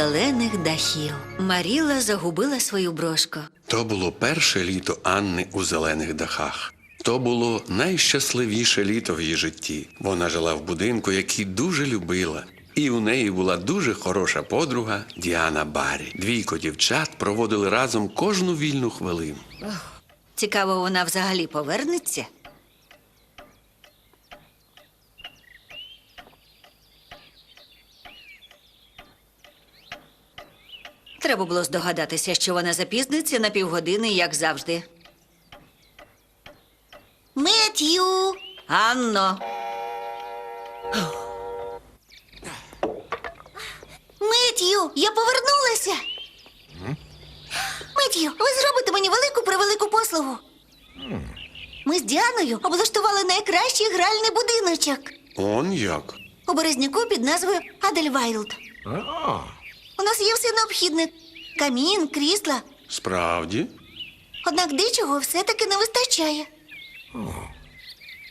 зелених дахів. Маріла загубила свою брошку. То було перше літо Анни у зелених дахах. То було найщасливіше літо в її житті. Вона жила в будинку, який дуже любила. І у неї була дуже хороша подруга Діана Барі. Двійко дівчат проводили разом кожну вільну хвилину. Цікаво, вона взагалі повернеться? Треба було здогадатися, що вона запізниться на півгодини, як завжди. Метью! Анно! Митю, я повернулася. Митю, ви зробите мені велику превелику послугу. Ми з Діаною облаштували найкращий гральний будиночок Он як? у Березняку під назвою Адельвайлд. У нас є все необхідне: камін, крісла. Справді? Однак дечого все-таки не вистачає.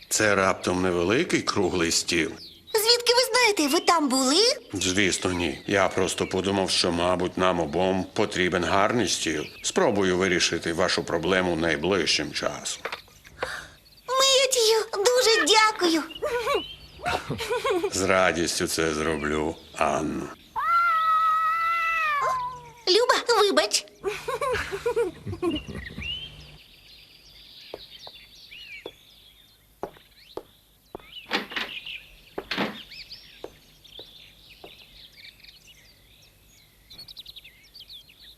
Це раптом невеликий круглий стіл. Звідки ви знаєте, ви там були? Звісно, ні. Я просто подумав, що, мабуть, нам обом потрібен гарний стіл. Спробую вирішити вашу проблему найближчим часом. Митю, дуже дякую. З радістю це зроблю, Анно. Люба, вибач.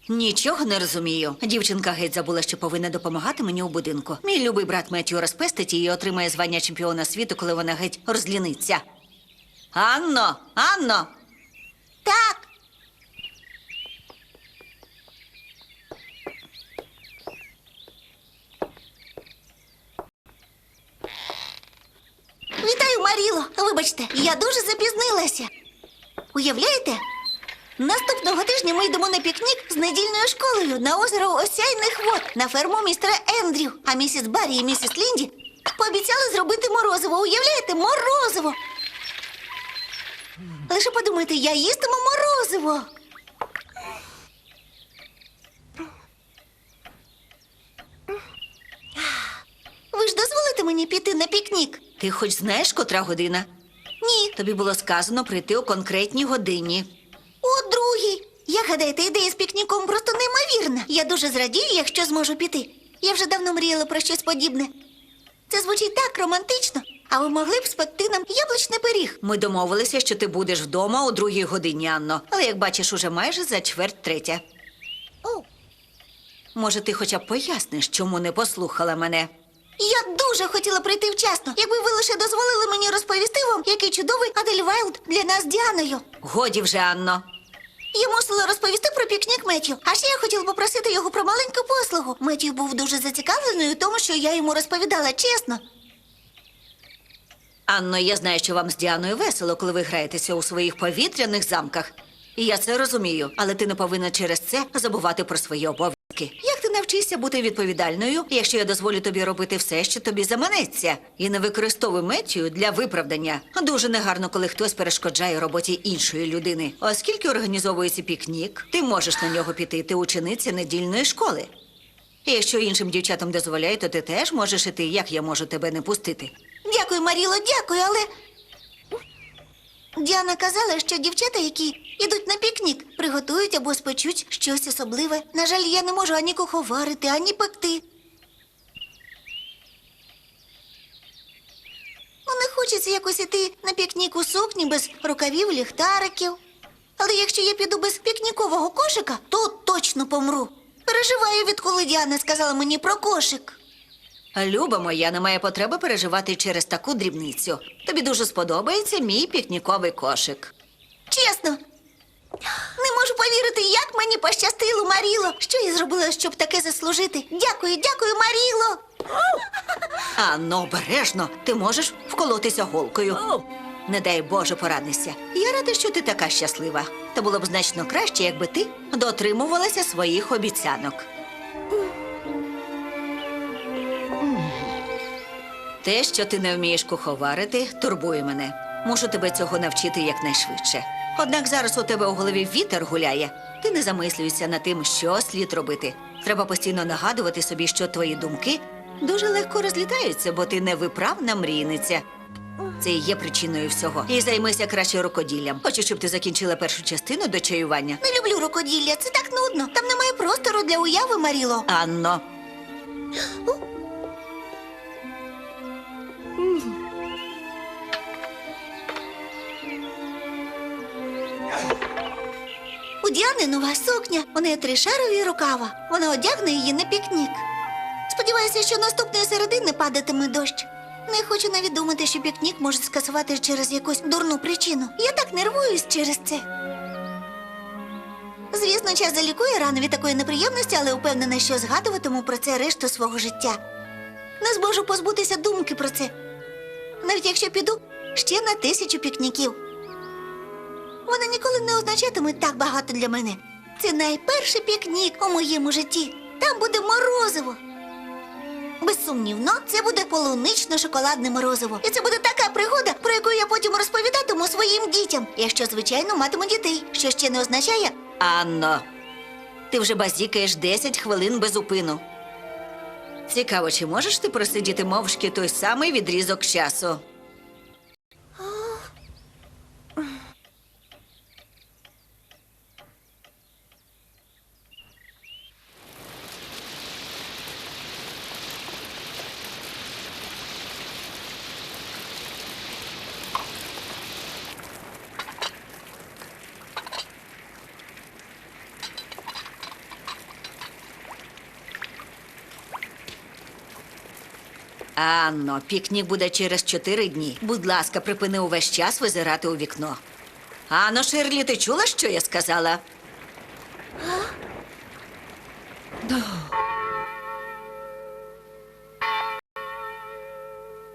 Нічого не розумію. Дівчинка геть забула, що повинна допомагати мені у будинку. Мій любий брат Меттю розпестить її і отримає звання чемпіона світу, коли вона геть розліниться. Анно! Анно! Так. Вітаю, Маріло. Вибачте, я дуже запізнилася. Уявляєте? Наступного тижня ми йдемо на пікнік з недільною школою на озеро Осяйних вод на ферму містера Ендрю. А місіс Баррі і місіс Лінді пообіцяли зробити морозиво. Уявляєте, морозиво. Лише подумайте, я їстиму морозиво. Ви ж дозволите мені піти на пікнік? Ти хоч знаєш, котра година? Ні, Тобі було сказано прийти о конкретній годині. о другій. Як гадаєте, ідея з пікніком просто неймовірна. Я дуже зрадію, якщо зможу піти. Я вже давно мріяла про щось подібне. Це звучить так романтично, а ви могли б спекти нам яблучний пиріг. Ми домовилися, що ти будеш вдома о другій годині, Анно. Але як бачиш, уже майже за чверть третя. О, Може, ти хоча б поясниш, чому не послухала мене? Я дуже хотіла прийти вчасно, якби ви лише дозволили мені розповісти вам, який чудовий Адельвайлд для нас з Діаною. Годі вже, Анно. Я мусила розповісти про пікнік Меттю. А ще я хотіла попросити його про маленьку послугу. Меттю був дуже зацікавлений у тому, що я йому розповідала чесно. Анно, я знаю, що вам з Діаною весело, коли ви граєтеся у своїх повітряних замках. Я це розумію, але ти не повинна через це забувати про свої обов'язки. Як ти навчишся бути відповідальною, якщо я дозволю тобі робити все, що тобі заманеться, і не використовуй Меттію для виправдання? Дуже негарно, коли хтось перешкоджає роботі іншої людини. Оскільки організовується пікнік, ти можеш на нього піти, ти учениця недільної школи. І якщо іншим дівчатам дозволяють, то ти теж можеш іти, як я можу тебе не пустити. Дякую, Маріло, дякую, але. Діана казала, що дівчата, які йдуть на пікнік, приготують або спечуть щось особливе. На жаль, я не можу ані куховарити, ані пекти. Ну, хочеться якось іти на пікнік у сукні без рукавів, ліхтариків. Але якщо я піду без пікнікового кошика, то точно помру. Переживаю, відколи Діана сказала мені про кошик. Люба моя, немає потреби переживати через таку дрібницю. Тобі дуже сподобається мій пікніковий кошик. Чесно. Не можу повірити, як мені пощастило, Маріло. Що я зробила, щоб таке заслужити? Дякую, дякую, Маріло. Анно, обережно, ти можеш вколотися голкою. Не дай Боже порадися. Я рада, що ти така щаслива. Та було б значно краще, якби ти дотримувалася своїх обіцянок. Те, що ти не вмієш куховарити, турбує мене. Мушу тебе цього навчити якнайшвидше. Однак зараз у тебе у голові вітер гуляє. Ти не замислюєшся над тим, що слід робити. Треба постійно нагадувати собі, що твої думки дуже легко розлітаються, бо ти невиправна мрійниця. Це і є причиною всього. І займися краще рукоділлям. Хочу, щоб ти закінчила першу частину до чаювання. Не люблю рукоділля, це так нудно. Там немає простору для уяви, Маріло. Анно. Діани нова сукня, у неї тришарові рукава. Вона одягне її на пікнік. Сподіваюся, що наступної середи падатиме дощ. Не хочу навіть думати, що пікнік можуть скасувати через якусь дурну причину. Я так нервуюсь через це. Звісно, час залікує рану від такої неприємності, але впевнена, що згадуватиму про це решту свого життя. Не зможу позбутися думки про це. Навіть якщо піду ще на тисячу пікніків. Вони ніколи не означатимуть так багато для мене. Це найперший пікнік у моєму житті. Там буде морозиво. Безсумнівно, це буде полунично-шоколадне морозиво. І це буде така пригода, про яку я потім розповідатиму своїм дітям, якщо, звичайно, матиму дітей, що ще не означає. Анно, ти вже базікаєш 10 хвилин без упину. Цікаво, чи можеш ти просидіти мовчки той самий відрізок часу? Анно, пікнік буде через чотири дні. Будь ласка, припини увесь час визирати у вікно. Анно, Ширлі, ти чула, що я сказала?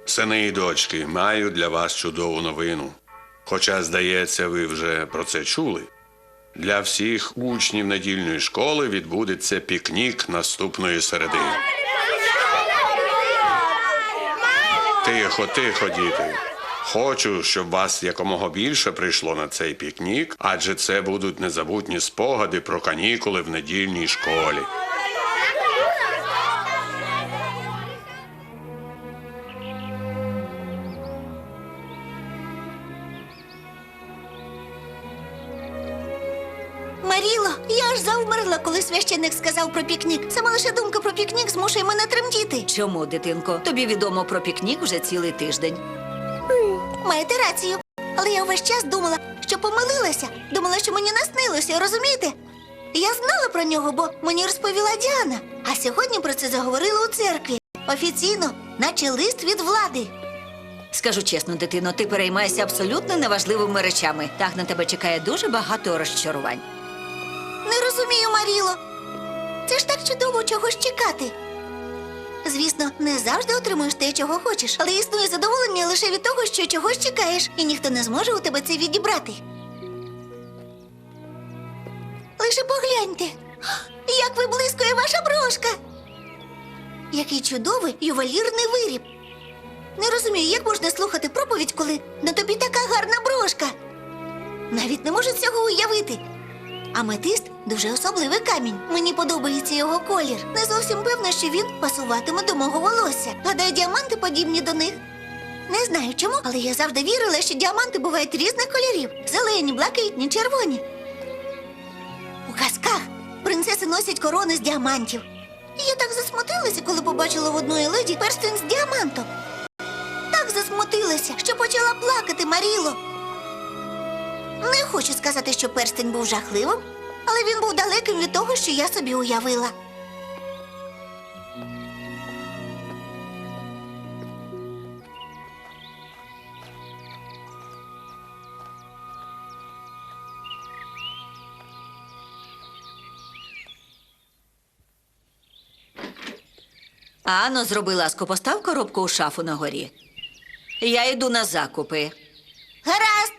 Сини і дочки, маю для вас чудову новину. Хоча, здається, ви вже про це чули. Для всіх учнів недільної школи відбудеться пікнік наступної середи. Тихо, тихо, діти. Хочу, щоб вас якомога більше прийшло на цей пікнік, адже це будуть незабутні спогади про канікули в недільній школі. Коли священник сказав про пікнік. Саме лише думка про пікнік змушує мене тремтіти. Чому, дитинко? Тобі відомо про пікнік вже цілий тиждень. Маєте рацію. Але я увесь час думала, що помилилася. Думала, що мені наснилося, розумієте? Я знала про нього, бо мені розповіла Діана. А сьогодні про це заговорили у церкві. Офіційно, наче лист від влади. Скажу чесно, дитино, ти переймаєшся абсолютно неважливими речами. Так на тебе чекає дуже багато розчарувань. Розумію, Маріло. Це ж так чудово чогось чекати. Звісно, не завжди отримуєш те, чого хочеш, але існує задоволення лише від того, що чогось чекаєш, і ніхто не зможе у тебе це відібрати. Лише погляньте, як виблискує ваша брошка. Який чудовий ювелірний виріб. Не розумію, як можна слухати проповідь, коли на тобі така гарна брошка. Навіть не можу цього уявити. Аметист дуже особливий камінь. Мені подобається його колір. Не зовсім певна, що він пасуватиме до мого волосся. Гадаю, діаманти подібні до них. Не знаю чому, але я завжди вірила, що діаманти бувають різних кольорів: зелені, блакитні, червоні. У казках принцеси носять корони з діамантів. Я так засмутилася, коли побачила в одної леді перстень з діамантом. Так засмутилася, що почала плакати Маріло. Не хочу сказати, що перстень був жахливим, але він був далеким від того, що я собі уявила. Анно, зроби ласку, постав коробку у шафу на горі. Я йду на закупи. Гаразд.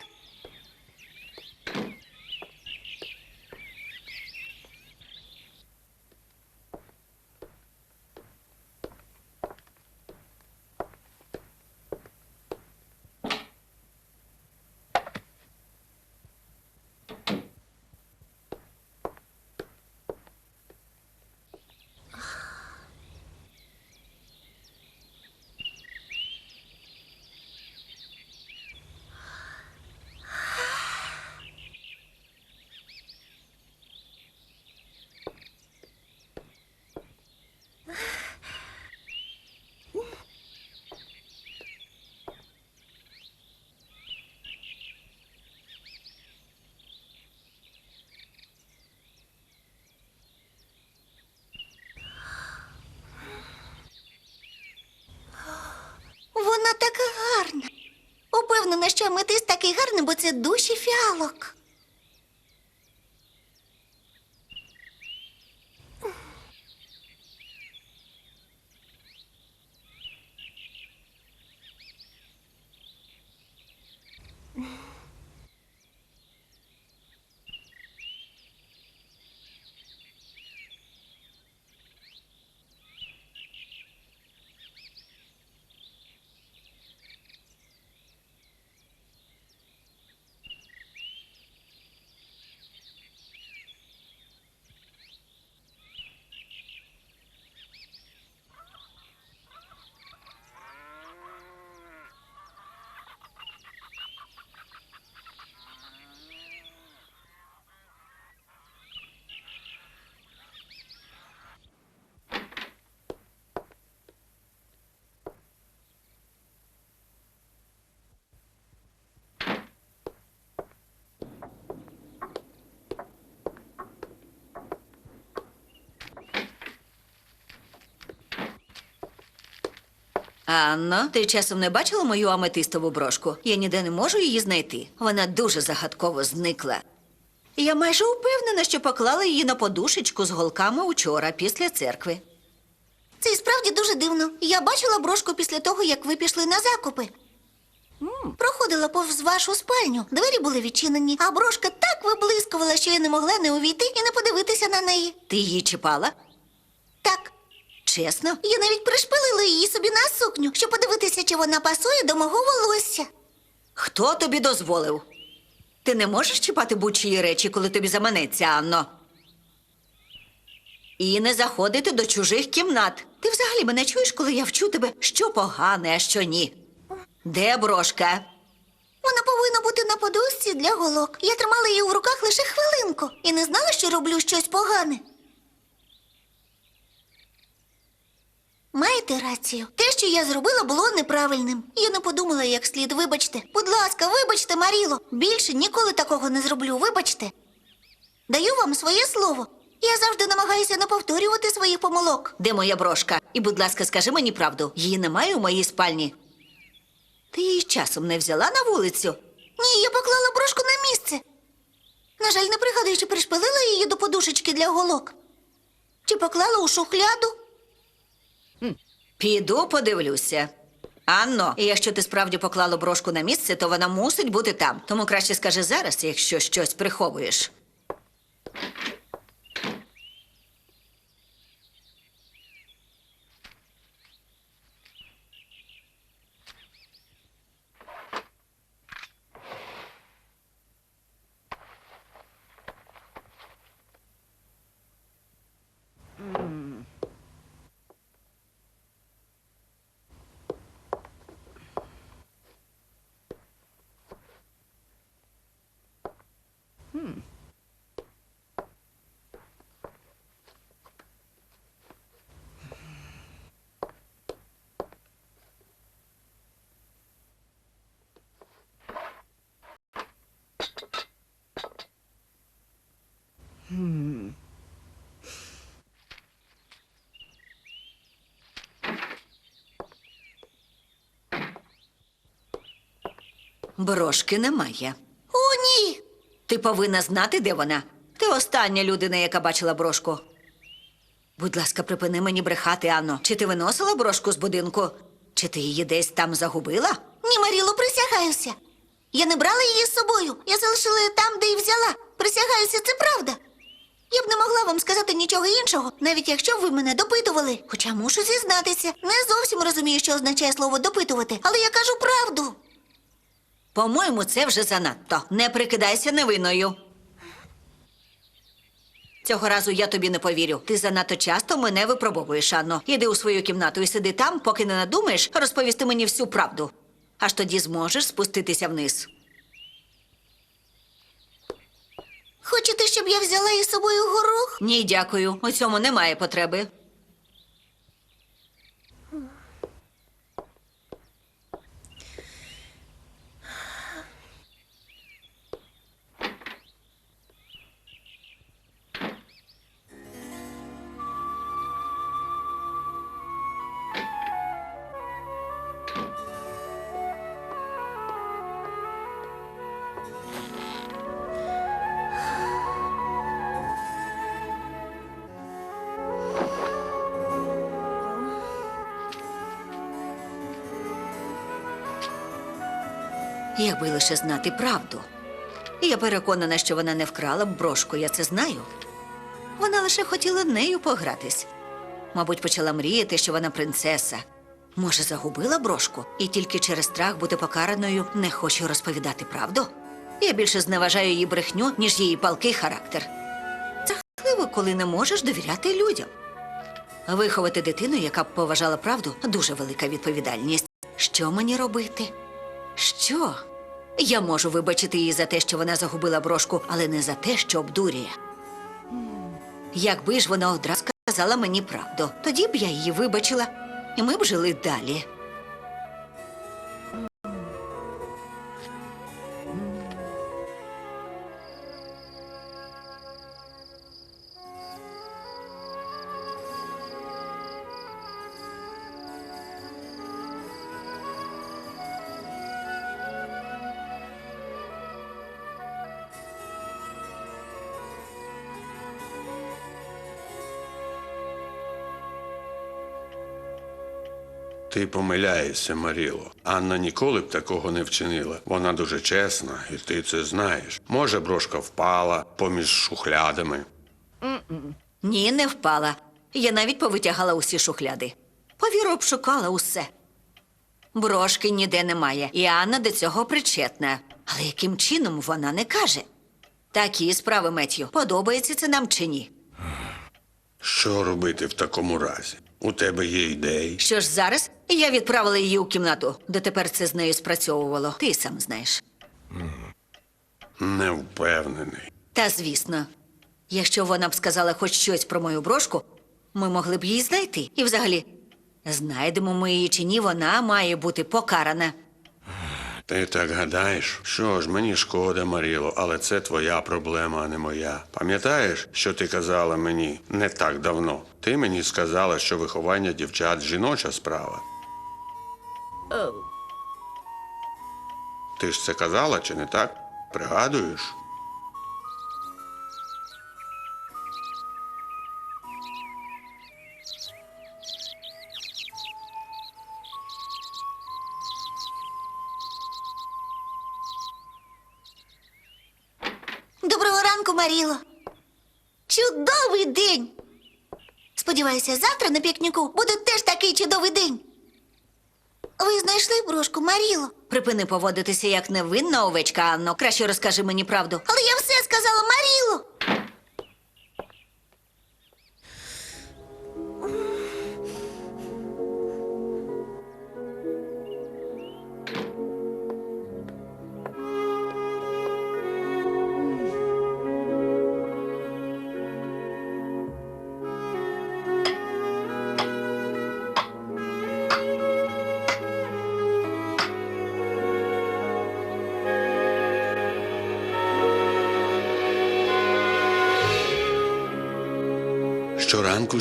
Вона така гарна. Упевнена, що аметист такий гарний, бо це душі фіалок. Анно, ти часом не бачила мою аметистову брошку? Я ніде не можу її знайти. Вона дуже загадково зникла. Я майже упевнена, що поклала її на подушечку з голками учора після церкви. Це і справді дуже дивно. Я бачила брошку після того, як ви пішли на закупи. Проходила повз вашу спальню. Двері були відчинені, а брошка так виблискувала, що я не могла не увійти і не подивитися на неї. Ти її чіпала? Так, Чесно? я навіть пришпилила її собі на сукню, щоб подивитися, чи вона пасує до мого волосся. Хто тобі дозволив? Ти не можеш чіпати будь-чиї речі, коли тобі заманеться, Анно. І не заходити до чужих кімнат. Ти взагалі мене чуєш, коли я вчу тебе, що погане, а що ні. Де брошка? Вона повинна бути на подушці для голок. Я тримала її в руках лише хвилинку і не знала, що роблю щось погане. Маєте рацію. Те, що я зробила, було неправильним. Я не подумала як слід. Вибачте. Будь ласка, вибачте, Маріло. Більше ніколи такого не зроблю. Вибачте. Даю вам своє слово. Я завжди намагаюся не повторювати своїх помилок. Де моя брошка? І, будь ласка, скажи мені правду. Її немає у моїй спальні. Ти її часом не взяла на вулицю? Ні, я поклала брошку на місце. На жаль, не пригадую, чи пришпилила її до подушечки для голок. Чи поклала у шухляду? Піду подивлюся. Анно, і якщо ти справді поклала брошку на місце, то вона мусить бути там. Тому краще скажи зараз, якщо щось приховуєш. Брошки немає. О, ні. Ти повинна знати, де вона. Ти остання людина, яка бачила брошку. Будь ласка, припини мені брехати, Анно. Чи ти виносила брошку з будинку? Чи ти її десь там загубила? Ні, Маріло, присягаюся. Я не брала її з собою. Я залишила її там, де і взяла. Присягаюся, це правда. Я б не могла вам сказати нічого іншого, навіть якщо б ви мене допитували. Хоча мушу зізнатися, не зовсім розумію, що означає слово допитувати, але я кажу правду. По-моєму, це вже занадто. Не прикидайся невинною. Цього разу я тобі не повірю. Ти занадто часто мене випробовуєш, Анно. Іди у свою кімнату і сиди там, поки не надумаєш розповісти мені всю правду. Аж тоді зможеш спуститися вниз. Хочете, щоб я взяла її з собою горох? Ні, дякую. У цьому немає потреби. Якби лише знати правду. Я переконана, що вона не вкрала брошку, я це знаю. Вона лише хотіла нею погратись. Мабуть, почала мріяти, що вона принцеса. Може, загубила брошку і тільки через страх бути покараною не хоче розповідати правду. Я більше зневажаю її брехню, ніж її палкий характер. Жахливо, коли не можеш довіряти людям. Виховати дитину, яка б поважала правду, дуже велика відповідальність. Що мені робити? Що? Я можу вибачити її за те, що вона загубила брошку, але не за те, що обдурює. Якби ж вона одразу сказала мені правду, тоді б я її вибачила, і ми б жили далі. Ти помиляєшся, Маріло. Анна ніколи б такого не вчинила. Вона дуже чесна, і ти це знаєш. Може, брошка впала поміж шухлядами. Ні, не впала. Я навіть повитягала усі шухляди. Повіру, обшукала усе. Брошки ніде немає, і Анна до цього причетна. Але яким чином вона не каже? Такі справи, Меттю, подобається це нам чи ні? Що робити в такому разі? У тебе є ідеї? Що ж зараз я відправила її у кімнату, де тепер це з нею спрацьовувало. Ти сам знаєш. Не впевнений. Та звісно, якщо вона б сказала хоч щось про мою брошку, ми могли б її знайти. І взагалі, знайдемо ми її чи ні, вона має бути покарана. Ти так гадаєш? Що ж, мені шкода, Маріло, але це твоя проблема, а не моя. Пам'ятаєш, що ти казала мені не так давно? Ти мені сказала, що виховання дівчат жіноча справа. Ти ж це казала, чи не так? Пригадуєш? Сподіваюся, завтра на пікніку буде теж такий чудовий день. Ви знайшли брошку, Маріло? Припини поводитися як невинна овечка, Анно. Краще розкажи мені правду. Але я все сказала Маріло.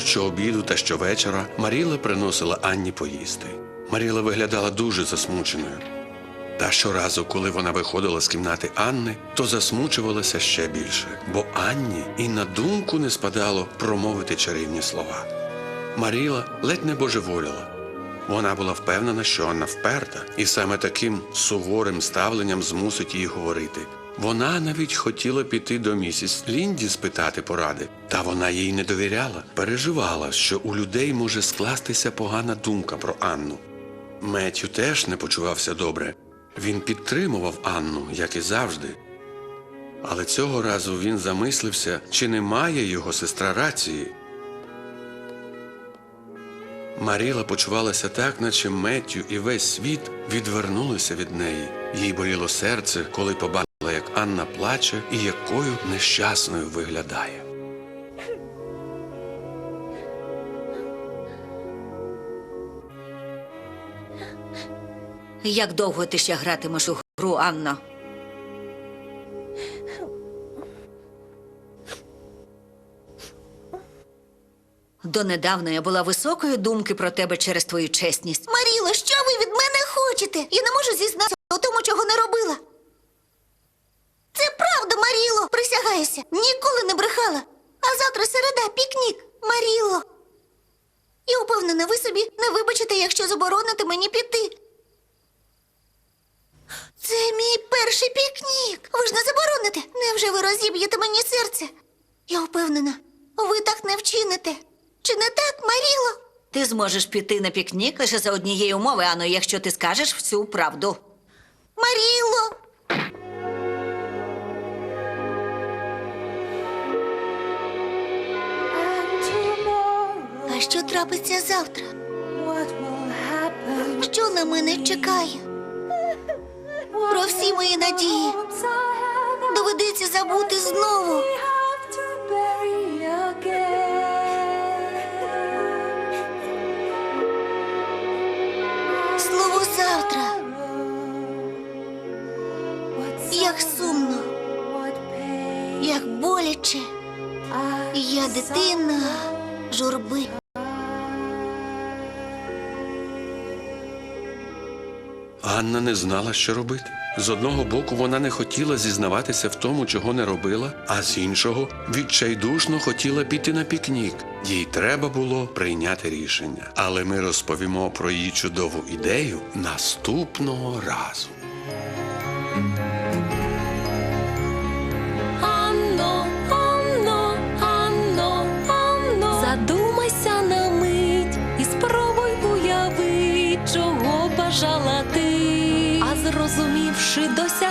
Щоранку, щообіду та щовечора Маріла приносила Анні поїсти. Маріла виглядала дуже засмученою. Та щоразу, коли вона виходила з кімнати Анни, то засмучувалася ще більше, бо Анні і на думку не спадало промовити чарівні слова. Маріла ледь не божеволіла. Вона була впевнена, що Анна вперта, і саме таким суворим ставленням змусить її говорити. Вона навіть хотіла піти до місіс Лінді спитати поради, та вона їй не довіряла, переживала, що у людей може скластися погана думка про Анну. Меттю теж не почувався добре. Він підтримував Анну, як і завжди. Але цього разу він замислився, чи не має його сестра рації. Маріла почувалася так, наче Меттю і весь світ відвернулися від неї. Їй боліло серце, коли побачила, Анна плаче і якою нещасною виглядає. Як довго ти ще гратимеш у гру, Анно? Донедавна я була високої думки про тебе через твою чесність. Маріло, що ви від мене хочете? Я не можу зізнатися у тому, чого не робила. Це правда, Маріло, присягаюся. Ніколи не брехала. А завтра середа, пікнік. Маріло. Я ви собі не вибачите, якщо забороните мені піти. Це мій перший пікнік. Ви ж не забороните. Невже ви розіб'єте мені серце? Я впевнена, ви так не вчините. Чи не так, Маріло? Ти зможеш піти на пікнік лише за однієї умови, Анно, якщо ти скажеш всю правду. Маріло! А що трапиться завтра? Що на мене чекає? Про всі мої надії доведеться забути знову. Слово завтра. Як сумно, як боляче. Я дитина журби. Анна не знала, що робити. З одного боку, вона не хотіла зізнаватися в тому, чого не робила, а з іншого відчайдушно хотіла піти на пікнік. Їй треба було прийняти рішення. Але ми розповімо про її чудову ідею наступного разу. Уявить, чого